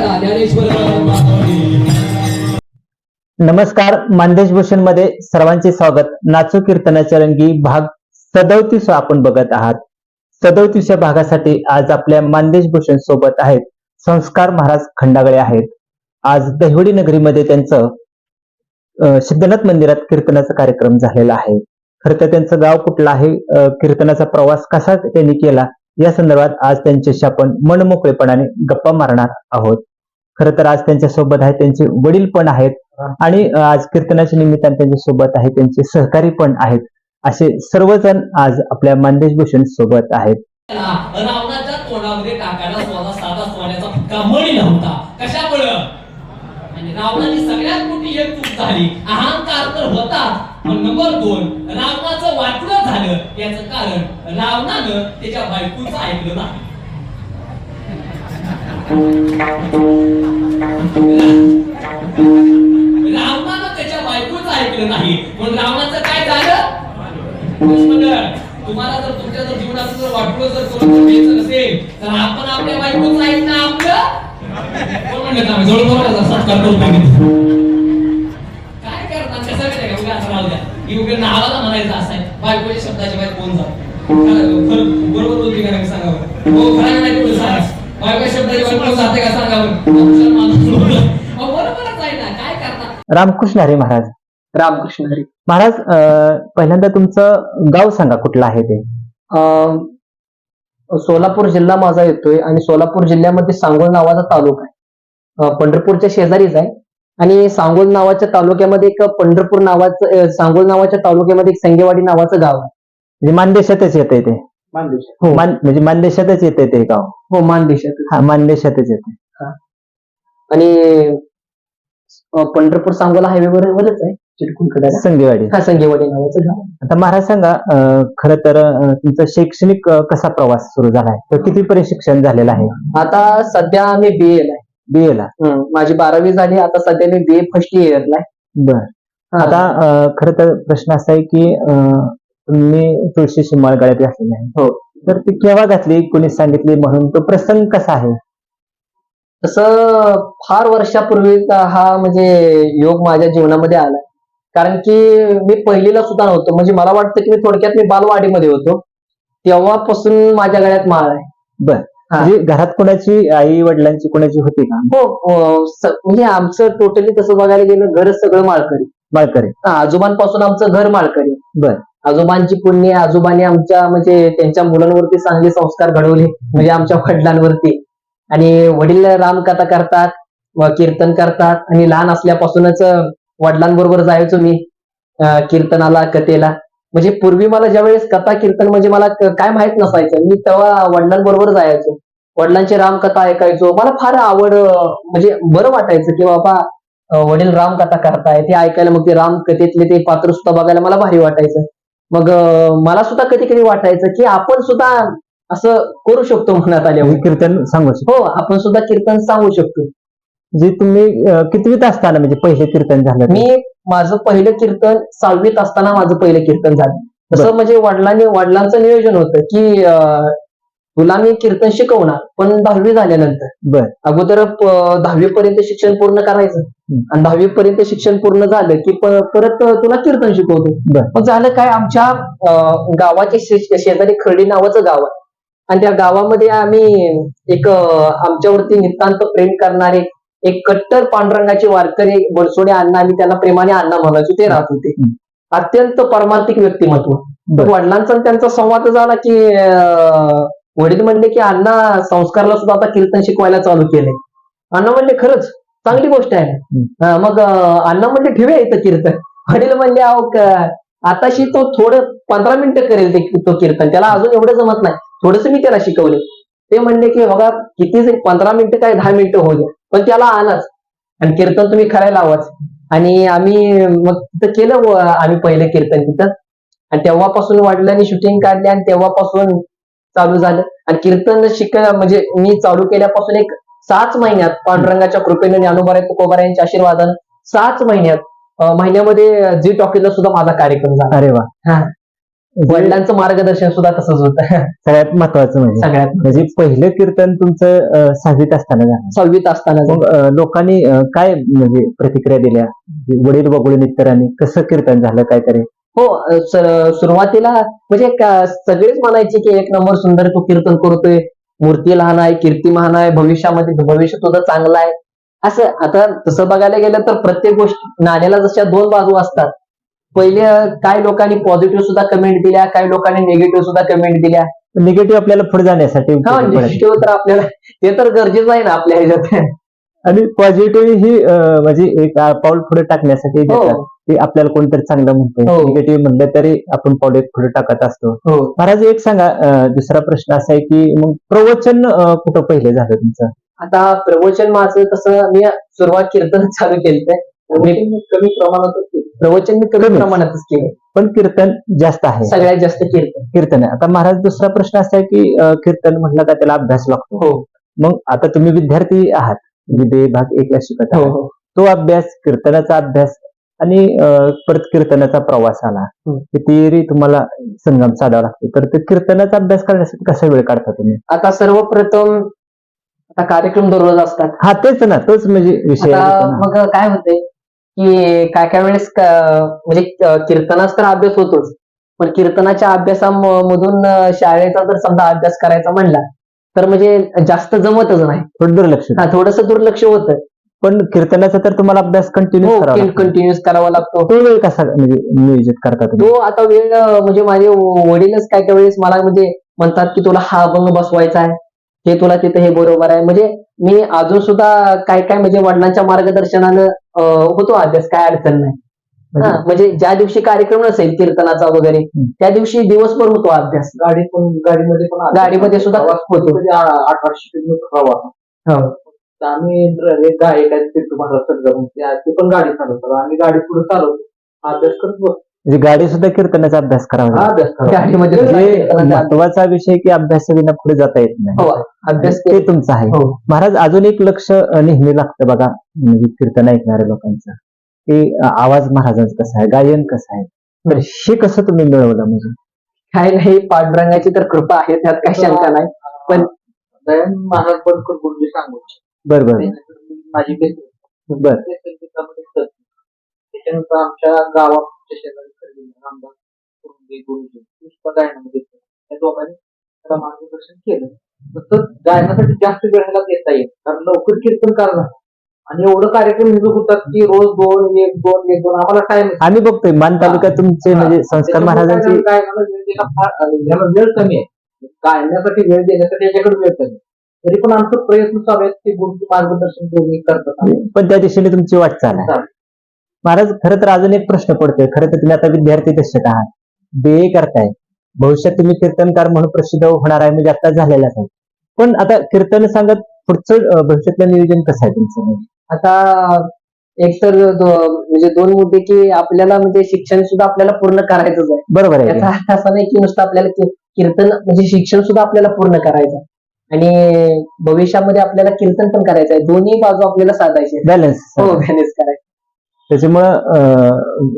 करा ज्ञानेश्वर नमस्कार मानदेश भूषणमध्ये सर्वांचे स्वागत. नाचो कीर्तनाच्या रंगी भाग सदवतीस आपण बघत आहात. सदवतीसच्या भागासाठी आज आपल्या मानदेश भूषण सोबत आहेत संस्कार महाराज खंडागळे आहेत. आज दहिवडी नगरीमध्ये त्यांचं सिद्धनाथ मंदिरात कीर्तनाचा कार्यक्रम झालेला आहे. खरं तर त्यांचं गाव कुठलं आहे? कीर्तनाचा प्रवास कसा त्यांनी केला? या संदर्भात आज त्यांच्याशी आपण मनमोकळेपणाने गप्पा मारणार आहोत. खरं तर आज त्यांच्यासोबत आहे त्यांचे वडील पण आहेत आणि आज कीर्तनाच्या निमित्ताने त्यांच्यासोबत आहे त्यांचे सहकारी पण आहेत. असे सर्वजण आज आपल्या मानदेश भूषण सोबत आहेत. रावणाच्या तोंडामध्ये टाकायला स्वतः साधा सोन्याचा फटका मणी नव्हता. कशामुळं? आणि रावणाची सगळ्यात मोठी एक चूक झाली. अहंकार तर होता पण नंबर दोन रावणाचं वाटलं झालं. याचं कारण रावणानं त्याच्या बायकोचं ऐकलं नाही. रावणानं त्याच्या बायकोचं ऐकलं नाही. पण रावणाचं काय झालं? तुम्हाला जर तुमच्या जर जीवनाचं जर वाटलं जर कोणाचं घ्यायचं नसेल तर आपण आपल्या बायकोचं ऐकणं आपलं? कोण म्हणलं आम्ही जवळ बरोबर करतो काय करणार? कसं माहिती उगा असं राहू द्या. नावाला म्हणायचं असं आहे. बायकोच्या शब्दाच्या बाहेर कोण जात? बरोबर बोलते का सांगा हो खरं नाही कोण सांगा रामकृष्ण हरी महाराज. रामकृष्ण हरी. महाराज अ, पहिल्यांदा तुमचं गाव सांगा कुठलं आहे ते? अं, सोलापूर जिल्हा माझा येतोय आणि सोलापूर जिल्ह्यामध्ये सांगोल नावाचा तालुका आहे. अं, पंढरपूरच्या शेजारीच आहे. आणि सांगोल नावाच्या तालुक्यामध्ये एक पंढरपूर नावाचं सांगोल नावाच्या तालुक्यामध्ये एक संगेवाडी नावाचं गाव आहे. म्हणजे मानदेशातच येते ते. हो. मान म्हणजे मानदेशातच येते ते गाव. हो मानदेशात हा मानदेशातच येते आणि अं, पंढरपूर सांगोला हायवे वरच आहे चिटकून संगेवाडी. हा संगेवाडी नावाचं गाव आता महाराज सांगा अ, खरं तर अ, तुमचा शैक्षणिक अ, कसा प्रवास सुरू झाला आहे? तर कितीपर्यंत शिक्षण झालेलं आहे? आता सध्या मी बी ए आहे. बी ला. हं, माझी बारावी झाली आता सध्या मी बी ए फर्स्ट इयरला आहे. बर. हा. आता अ, खरं तर प्रश्न असा आहे की अ, तुम्ही तुळशी शिमाळ गळ्यात घातलेली आहे हो. तर ती केव्हा घातली? कोणी सांगितली म्हणून? तो प्रसंग कसा आहे? तसं फार वर्षापूर्वीचा हा म्हणजे योग माझ्या जीवनामध्ये आला. कारण की मी पहिलीला सुद्धा नव्हतो. म्हणजे मला वाटतं की मी थोडक्यात मी बालवाडीमध्ये होतो. तेव्हापासून माझ्या गळ्यात माळ आहे. बर. हा. म्हणजे घरात कोणाची आई वडिलांची कोणाची होती का? हो स- म्हणजे आमचं टोटली तसं बघायला गेलं घर सगळं माळकरी. बाळकरे हा, आजोबांपासून आमचं घर माळकरी. बर. आजोबांची पुण्य आजोबांनी आमच्या म्हणजे त्यांच्या मुलांवरती चांगले संस्कार घडवले म्हणजे आमच्या वडिलांवरती. आणि वडील रामकथा करतात व कीर्तन करतात. आणि लहान असल्यापासूनच वडिलांबरोबर जायचो मी कीर्तनाला कथेला. म्हणजे पूर्वी मला ज्यावेळेस कथा कीर्तन म्हणजे मला काय माहीत नसायचं. मी तेव्हा वडिलांबरोबर जायचो. वडिलांची रामकथा ऐकायचो. मला फार आवड म्हणजे बरं वाटायचं की बाबा वडील रामकथा करताय ते ऐकायला मग ते रामकथेतले ते पात्र सुद्धा बघायला मला भारी वाटायचं. मग मला सुद्धा कधी कधी वाटायचं की आपण सुद्धा असं करू शकतो आल्यावर हे कीर्तन सांगू शकतो हो आपण सुद्धा कीर्तन सांगू शकतो जे तुम्ही कितवीत असताना म्हणजे पहिले कीर्तन झालं? मी माझं पहिलं कीर्तन सहावीत असताना माझं पहिलं कीर्तन झालं तसं. म्हणजे वडिलांनी वडिलांचं नियोजन होतं की तुला मी कीर्तन शिकवणार पण दहावी झाल्यानंतर बर अगोदर दहावी पर्यंत शिक्षण पूर्ण करायचं. आणि दहावी पर्यंत शिक्षण पूर्ण झालं की परत तुला कीर्तन शिकवतो. मग झालं काय आमच्या गावाच्या शेजारी खर्डी नावाचं गाव आहे आणि त्या गावामध्ये आम्ही एक आमच्यावरती नितांत प्रेम करणारे एक कट्टर पांडुरंगाचे वारकरी बनसोडे अण्णा आम्ही त्यांना प्रेमाने अण्णा म्हणायचो ते राहत होते. अत्यंत परमार्थिक व्यक्तिमत्व. वडिलांचा त्यांचा संवाद झाला की वडील म्हणले की अण्णा संस्कारला सुद्धा आता कीर्तन शिकवायला चालू केलंय. अण्णा म्हणले खरंच? चांगली गोष्ट आहे. मग अण्णा म्हणले ठेवूया इथं कीर्तन. वडील म्हणले अहो आताशी तो थोडं पंधरा मिनिटं करेल ते तो कीर्तन. त्याला अजून एवढं जमत नाही. थोडस मी त्याला शिकवले. ते म्हणले की बघा किती पंधरा मिनिटं काय दहा मिनिटं होऊ द्या. पण त्याला आणाच. आणि कीर्तन तुम्ही करायला आवाच आणि आम्ही मग तिथं केलं आम्ही पहिलं कीर्तन तिथं. आणि तेव्हापासून वडिलांनी शूटिंग काढली आणि तेव्हापासून चालू झालं. आणि कीर्तन शिक म्हणजे मी चालू केल्यापासून एक सात महिन्यात पांडुरंगाच्या कृपेने ज्ञानोबा तुकोबा यांच्या आशीर्वादानं सात महिन्यात महिन्यामध्ये झी टॉकीजला सुद्धा माझा कार्यक्रम झाला. अरे वा. हा. वडिलांचं मार्गदर्शन सुद्धा तसंच होतं. सगळ्यात महत्वाचं म्हणजे. सगळ्यात म्हणजे पहिलं कीर्तन तुमचं सहावीत असताना झालं. सहावीत असताना लोकांनी काय म्हणजे प्रतिक्रिया दिल्या? वडील बघून इतरांनी कसं कीर्तन झालं काहीतरी? हो सुरुवातीला म्हणजे सगळेच म्हणायचे की एक नंबर सुंदर तू कीर्तन करतोय मूर्ती लहान आहे कीर्ती महान आहे भविष्यामध्ये भविष्य तुझं चांगलं आहे. असं आता तसं बघायला गेलं तर प्रत्येक गोष्ट नाण्याला जशा दोन बाजू असतात. पहिले काही लोकांनी पॉझिटिव्ह सुद्धा कमेंट दिल्या काही लोकांनी निगेटिव्ह सुद्धा कमेंट दिल्या. निगेटिव्ह आपल्याला पुढे जाण्यासाठी हा. निगेटिव्ह तर आपल्याला ते तर गरजेचं आहे ना आपल्या ह्याच्यात. आणि पॉझिटिव्ह ही म्हणजे एक पाऊल पुढे टाकण्यासाठी हो. देतात. की आपल्याला कोणतरी चांगलं म्हणतंय. हो. निगेटिव्ह म्हणलं तरी आपण पाऊल एक पुढे टाकत असतो. हो. महाराज एक सांगा दुसरा प्रश्न असा आहे की मग प्रवचन कुठं पहिले झालं तुमचं? आता प्रवचन माझं तसं मी सुरुवात कीर्तन चालू केलं कमी प्रमाणातच प्रवचन मी कमी. प्रमाणातच केलं पण कीर्तन जास्त आहे. सगळ्यात जास्त कीर्तन. कीर्तन आहे. आता महाराज दुसरा प्रश्न असा आहे की कीर्तन म्हटलं का त्याला अभ्यास लागतो? हो. मग आता तुम्ही विद्यार्थी आहात. विदे भाग एकला शिकत हो आहात हो. तो अभ्यास कीर्तनाचा अभ्यास आणि परत कीर्तनाचा प्रवास आला. किती तुम्हाला संगम साधावा लागतो. तर ते कीर्तनाचा अभ्यास करण्यासाठी कसा वेळ काढता तुम्ही? आता सर्वप्रथम आता कार्यक्रम दररोज असतात. हा तेच ना तोच म्हणजे विषय. मग काय होते की काय काय वेळेस म्हणजे कीर्तनाचा तर अभ्यास होतोच. पण कीर्तनाच्या अभ्यासामधून शाळेचा जर समजा अभ्यास करायचा म्हणला तर म्हणजे जास्त जमतच नाही. थोडं दुर्लक्ष. हा थोडस दुर्लक्ष होतं. पण कीर्तनाचा तर तुम्हाला अभ्यास कंटिन्यू लागतो. कंटिन्युअस करावा लागतो. तो वेळ कसा म्हणजे नियोजित करता तुम्ही? तो आता वेळ म्हणजे माझे वडीलच काय काय वेळेस मला म्हणजे म्हणतात की तुला हा अभंग बसवायचा आहे. हे तुला तिथे हे बरोबर आहे. म्हणजे मी अजून सुद्धा काय काय म्हणजे वडिलांच्या मार्गदर्शनानं होतो अभ्यास. काय अडचण नाही. हा, म्हणजे म्हणजे ज्या दिवशी कार्यक्रम नसेल कीर्तनाचा वगैरे. त्या दिवशी दिवसभर होतो अभ्यास गाडी पण गाडीमध्ये पण आलो. गाडीमध्ये सुद्धा होतो. अठराशे किलोमीटर प्रवास हो. तर आम्ही एक तुम्हाला सगळं त्या ते पण गाडी चालवतात आम्ही गाडी पुढे चालवतो अभ्यास करत बसतो म्हणजे गाडी सुद्धा कीर्तनाचा अभ्यास करावा हा. अभ्यास. गाडीमध्ये सुद्धा म्हणजे कीर्तनाचा अभ्यास- महत्त्वाचा विषय की अभ्यासाविना पुढे जाता येत नाही हो अभ्यास ते तुमचं आहे हो महाराज अजून एक लक्ष अं, नेहमी लागतं बघा म्हणजे कीर्तन ऐकणाऱ्या लोकांचं की अं, आवाज महाराजांचा कसा आहे गायन कसं आहे? तर हे. कसं तुम्ही मिळवलं म्हणजे? काय नाही पांडुरंगाची तर कृपा आहे त्यात काही शंका नाही. पण- दयान महाराज बनकर गुरुजी सांगू बर बर. माझी बेस्ट बर. ते. त्याच्यानंतर आमच्या गावाच्या शेजारी रामदास कुरुंदे गुरुजी पुष्प गायनामध्ये दोघांनी त्याला मार्गदर्शन केलं. तसं गायनासाठी जास्त वेळ ह्याला देता येईल कारण लवकर कीर्तन करणार आणि एवढं कार्यक्रम निघत होतात की रोज दोन एक दोन एक दोन आम्हाला टाइम आम्ही बघतोय मान तालुक्यात तुमचे म्हणजे संस्कार महाराजांची गायनाला वेळ कमी आहे. गायनासाठी वेळ देण्यासाठी याच्याकडे वेळ कमी. तरी पण आमचा प्रयत्न चालू आहे की गुरुजी मार्गदर्शन दोन्ही करतात पण त्या दिशेने तुमची वाटचाल आहे. महाराज खरं तर अजून एक प्रश्न पडतोय. खरं तर तुम्ही आता विद्यार्थी दशक आहात. बी करताय. भविष्यात तुम्ही कीर्तनकार म्हणून प्रसिद्ध होणार आहे म्हणजे आता झालेलाच आहे. पण आता कीर्तन सांगत पुढचं भविष्यातलं नियोजन कसं आहे तुमचं? म्हणजे? आता एक तर म्हणजे दोन मुद्दे की आपल्याला म्हणजे शिक्षण सुद्धा आपल्याला पूर्ण करायचंच आहे. बरोबर आहे. याचा अर्थ असा नाही की नुसतं आपल्याला की- कीर्तन म्हणजे शिक्षण सुद्धा आपल्याला पूर्ण करायचं आहे. आणि भविष्यामध्ये आपल्याला कीर्तन पण करायचं आहे. दोन्ही बाजू आपल्याला साधायचे बॅलन्स हो मॅनेज करायचं. त्याच्यामुळं अं,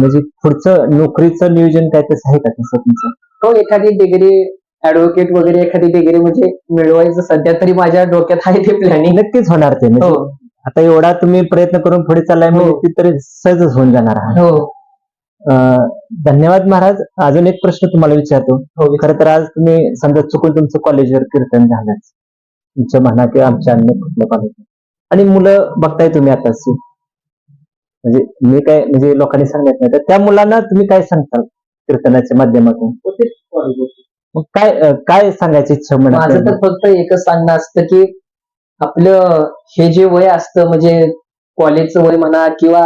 म्हणजे पुढचं नोकरीचं नियोजन काय तसं आहे का तसं तुमचं? हो एखादी डिग्री ऍडव्होकेट वगैरे एखादी डिग्री म्हणजे मिळवायचं. सध्या तरी माझ्या डोक्यात आहे ते प्लॅनिंग नक्कीच होणार ते. म्हणजे हो. आता एवढा तुम्ही प्रयत्न करून पुढे चाललाय म्हणजे हो. ती तरी सहजच होऊन जाणार आहे. हो. धन्यवाद महाराज. अजून एक प्रश्न तुम्हाला विचारतो. हो खरं तर आज तुम्ही समजा चुकून तुमचं कॉलेजवर कीर्तन झालंच. तुमचं म्हणा की आमच्या अन्य कुठलं कॉलेज आणि मुलं बघताय तुम्ही आता म्हणजे मी काय म्हणजे लोकांनी सांगत नाही. तर त्या मुलांना तुम्ही काय सांगताल कीर्तनाच्या माध्यमातून. मग काय काय सांगायची इच्छा माझं म्हणत तर फक्त एकच सांगणं असतं की आपलं हे जे वय असतं म्हणजे कॉलेजचं वय म्हणा किंवा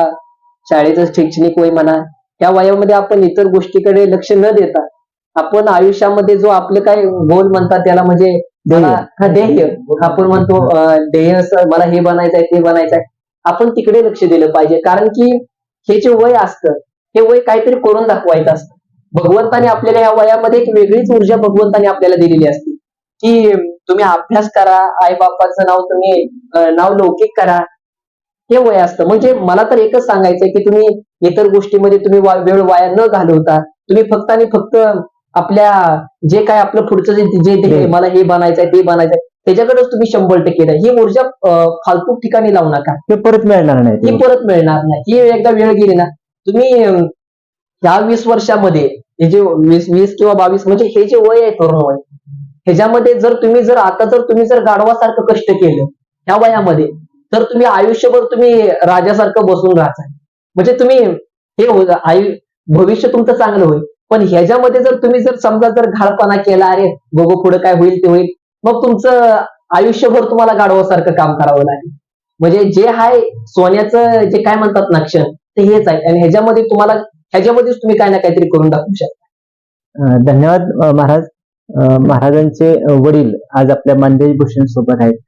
शाळेचं शैक्षणिक वय म्हणा त्या वयामध्ये आपण इतर गोष्टीकडे लक्ष न देता आपण आयुष्यामध्ये जो आपलं काय गोल म्हणतात त्याला म्हणजे हा ध्येय. आपण म्हणतो ध्येय असं मला हे बनायचंय ते बनायचंय. आपण तिकडे लक्ष दिलं पाहिजे. कारण की हे जे वय असतं हे वय काहीतरी करून दाखवायचं असतं. भगवंताने आपल्याला या वयामध्ये एक वेगळीच ऊर्जा भगवंताने आपल्याला दिलेली असते. की तुम्ही अभ्यास करा आई बापाचं नाव तुम्ही नाव लौकिक करा. हे वय असतं. म्हणजे मला तर एकच सांगायचंय की तुम्ही इतर गोष्टीमध्ये तुम्ही वेळ वाया न घालवता तुम्ही फक्त आणि फक्त आपल्या जे काय आपलं पुढचं जे जे. मला हे बनायचंय ते बनायचंय त्याच्याकडेच तुम्ही शंभर टक्के ही ऊर्जा फालतू ठिकाणी लावू नका. ते परत मिळणार नाही ही. परत मिळणार नाही. ही एकदा वेळ गेली ना तुम्ही ह्या वीस वर्षामध्ये हे जे वीस वीस किंवा बावीस म्हणजे हे जे वय आहे तरुण वय ह्याच्यामध्ये जर तुम्ही जर आता जर तुम्ही जर गाढवासारखं कष्ट केलं ह्या वयामध्ये तर तुम्ही आयुष्यभर तुम्ही राजासारखं बसून राहताय म्हणजे तुम्ही हे हो- आयु भविष्य तुमचं चांगलं होईल. पण ह्याच्यामध्ये जर तुम्ही जर समजा जर घाळपणा केला अरे बघू पुढे काय होईल ते होईल मग तुमचं आयुष्यभर तुम्हाला गाढवासारखं काम करावं लागेल. म्हणजे जे आहे सोन्याचं जे काय म्हणतात नक्षण ते हेच आहे. आणि ह्याच्यामध्ये तुम्हाला ह्याच्यामध्येच तुम्ही काय ना काहीतरी करून दाखवू शकता. धन्यवाद महाराज. महाराजांचे वडील आज आपल्या मानदेश भूषण सोबत आहेत.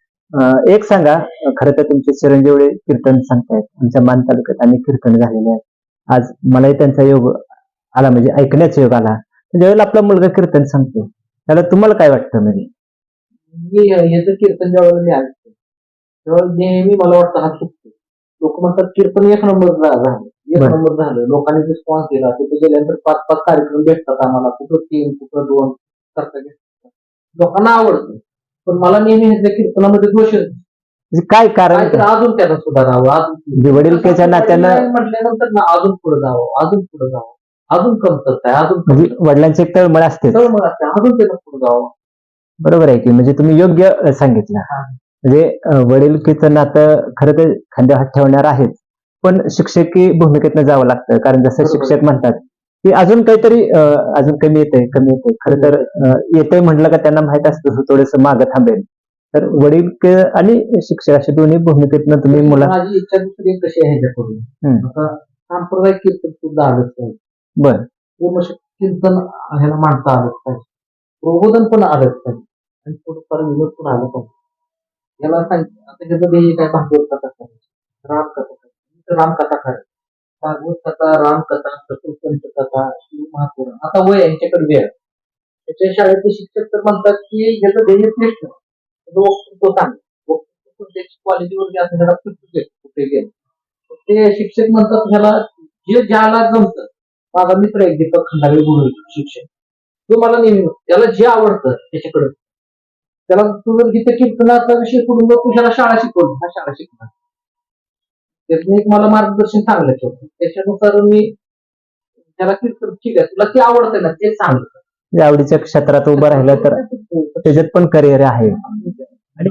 एक सांगा खरं तर तुमचे चिरंजीवळे कीर्तन सांगतायत आमच्या मान तालुक्यात अनेक कीर्तन झालेले आहेत आज मलाही त्यांचा योग आला म्हणजे ऐकण्याचा योग आला. ज्यावेळेला आपला मुलगा कीर्तन सांगतो त्याला तुम्हाला काय वाटतं म्हणजे? मी याचं कीर्तन ज्यावेळेला मी ऐकतो त्यावेळेला नेहमी मला वाटतं हा चुकतो. लोक म्हणतात कीर्तन एक नंबर झालं एक बरं. नंबर झालं. लोकांनी रिस्पॉन्स दिला तिथे गेल्यानंतर पाच पाच कार्यक्रम भेटतात आम्हाला कुठं तीन कुठं दोन. करता लोकांना आवडतं पण मला नेहमी ह्याच्या कीर्तनामध्ये दोष. म्हणजे काय कारण काहीतरी अजून त्याला सुधारावं अजून म्हणजे वडीलकीच्या नात्यानं म्हटल्यानंतर ना अजून पुढे जावं अजून पुढे जावं अजून कमतरता आहे अजून म्हणजे वडिलांची एक तळमळ असते. तळमळ असते अजून त्याला पुढे जावं. बरोबर आहे की म्हणजे तुम्ही योग्य अ, सांगितलं. हा. म्हणजे अ, वडीलकीचं नातं खरं तर खांद्यावर हात ठेवणार आहेच पण शिक्षकी भूमिकेतनं जावं लागतं. कारण जसं बरोबर. शिक्षक म्हणतात की अजून काहीतरी अजून कमी येतंय कमी येतंय. खरं तर अ, येतंय म्हटलं का त्यांना माहीत असतं थोडस मागं थांबेल. तर वडील आणि शिक्षक अशा दोन्ही भूमिकेतनं तुम्ही मुला माझी इच्छा दुसरी कशी आहे. आता सांप्रदायिक कीर्तन सुद्धा आलंच पाहिजे. बर. पूर्ण कीर्तन ह्याला मांडता आलंच पाहिजे. प्रबोधन पण आलंच पाहिजे. आणि थोडंफार विनोद पण आलं पाहिजे. याला सांग आता ह्याचं ध्येय काय भागवत कथा करायची. रामकथा करायची. तर रामकथा करायची. भागवत कथा रामकथा चतुर्पंच कथा शिव आता वय यांच्याकडे वेळ. त्याच्या शाळेचे शिक्षक तर म्हणतात की याचं ध्येय श्रेष्ठ. त्याचं वक्तृत्व चांगलं. वक्तृत्व क्वालिटीवर जे असं ह्याला कुठे कुठे गेलं. ते शिक्षक म्हणतात ह्याला जे ज्याला जमतं. माझा मित्र एक दीपक खंडागळे गुरु शिक्षक. तो मला नेहमी त्याला जे आवडतं त्याच्याकडे. त्याला तू जर जिथे कीर्तनाचा विषय करून मग तू ह्याला शाळा शिकवली हा शाळा शिकणार त्यातून एक मला मार्गदर्शन चांगलं होतं त्याच्यानुसार मी त्याला कीर्तन ठीक आहे तुला ते आवडतं ना ते चांगलं. म्हणजे आवडीच्या क्षेत्रात उभं राहिलं तर त्याच्यात पण करिअर आहे. आणि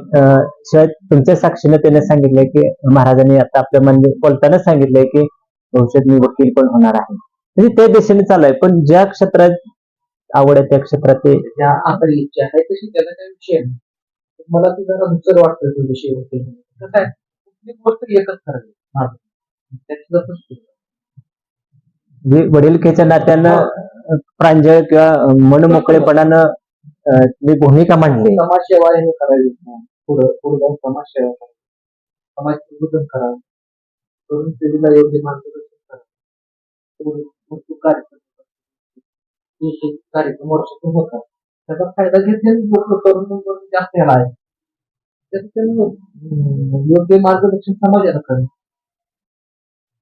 शिवाय तुमच्या साक्षीनं त्याने सांगितलंय की महाराजांनी आता आपल्या म्हणजे बोलताना सांगितलंय की भविष्यात मी वकील पण होणार आहे. म्हणजे त्या दिशेने चालू आहे पण ज्या क्षेत्रात आवड आहे त्या क्षेत्रात ते आता इच्छा आहे तशी त्याला काही विषय नाही. मला ती जरा दुसरं वाटतं तो विषय कसं आहे कुठली गोष्ट एकच करायची माझं त्याची. जे वडीलकीच्या नात्यानं अं, प्रांजळ किंवा अं, मनमोकळेपणानं अं, मी भूमिका मांडली. समाजसेवा हे करावी पुढं पुढे जाऊन समाजसेवा करावी समाज प्रबोधन करावं तरुण पिढीला योग्य मार्गदर्शन करावं कार्यक्रम. हे हे वर्षातून होतात. त्याचा फायदा घेतले लोक तरुण जास्त ह्याला आहे योग्य मार्गदर्शन समाजाला करावं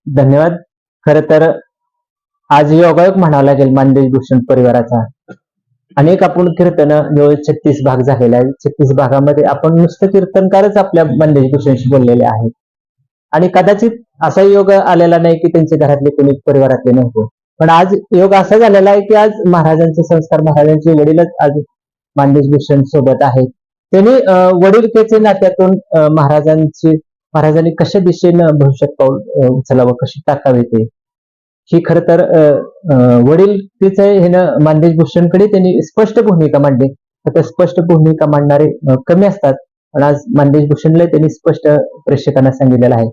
धन्यवाद. खर तर आज योगायोग म्हणावा लागेल मानदेश भूषण परिवाराचा. अनेक आपण कीर्तन जवळ छत्तीस भाग झालेले आहेत. छत्तीस भागामध्ये आपण नुसतं कीर्तनकारच आपल्या मानदेश भूषणशी बोललेले आहेत. आणि कदाचित असा योग आलेला नाही की त्यांच्या घरातले कोणी परिवारातले नव्हते पण आज योग असा झालेला आहे की आज महाराजांचे संस्कार महाराजांचे वडीलच आज मानदेश भूषण सोबत आहेत. त्यांनी अं, वडीलकेचे नात्यातून महाराजांची महाराजांनी कशा दिशेनं भविष्यात पाऊल उचलावं कशी टाकावे ते? ही खर तर अं, अं, वडील तिचं ह्यानं मानदेश भूषणकडे त्यांनी स्पष्ट भूमिका मांडली. आता स्पष्ट भूमिका मांडणारे कमी असतात पण आज मानदेश भूषणला त्यांनी स्पष्ट प्रेक्षकांना सांगितलेलं आहे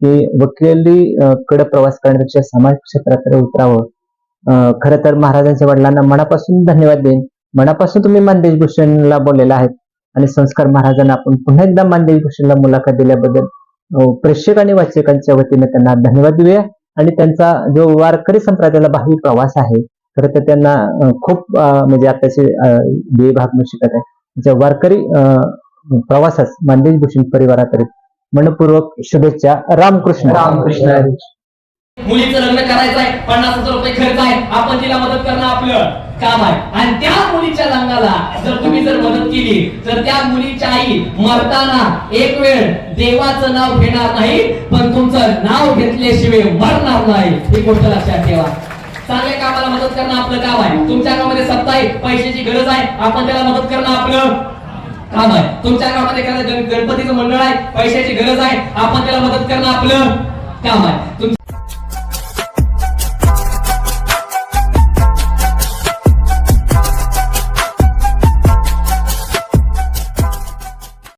की वकिली कडे प्रवास करण्यापेक्षा समाज क्षेत्राकडे उतरावं. खर खरं तर महाराजांच्या वडिलांना मनापासून धन्यवाद देईन. मनापासून तुम्ही मानदेश भूषणला बोललेला आहेत आणि संस्कार महाराजांना आपण पुन्हा एकदा मानदेश भूषणला मुलाखत दिल्याबद्दल प्रेक्षक आणि वाचकांच्या वतीने त्यांना धन्यवाद देऊया. आणि त्यांचा जो वारकरी संप्रदायाला भावी प्रवास आहे खरं तर त्यांना खूप म्हणजे आताचे बे भाग शिकत आहे त्या वारकरी प्रवासास मानदेश भूषण परिवाराकडे मनपूर्वक शुभेच्छा. रामकृष्ण. रामकृष्ण. मुलीचं लग्न करायचं आहे पन्नास हजार रुपये खर्च आहे आपण तिला मदत करणं आपलं काम आहे. आणि त्या मुलीच्या लग्नाला जर तुम्ही जर मदत केली तर त्या मुलीच्या आई मरताना एक वेळ देवाचं नाव घेणार नाही पण तुमचं नाव घेतल्याशिवाय मरणार नाही. ही गोष्ट लक्षात ठेवा. चांगल्या कामाला मदत करणं आपलं काम आहे. तुमच्या गावामध्ये सत्ता आहे पैशाची गरज आहे आपण त्याला मदत करणं आपलं काम आहे. तुमच्या गावामध्ये एखादं गणपतीचं मंडळ आहे पैशाची गरज आहे आपण त्याला मदत करणं आपलं काम आहे.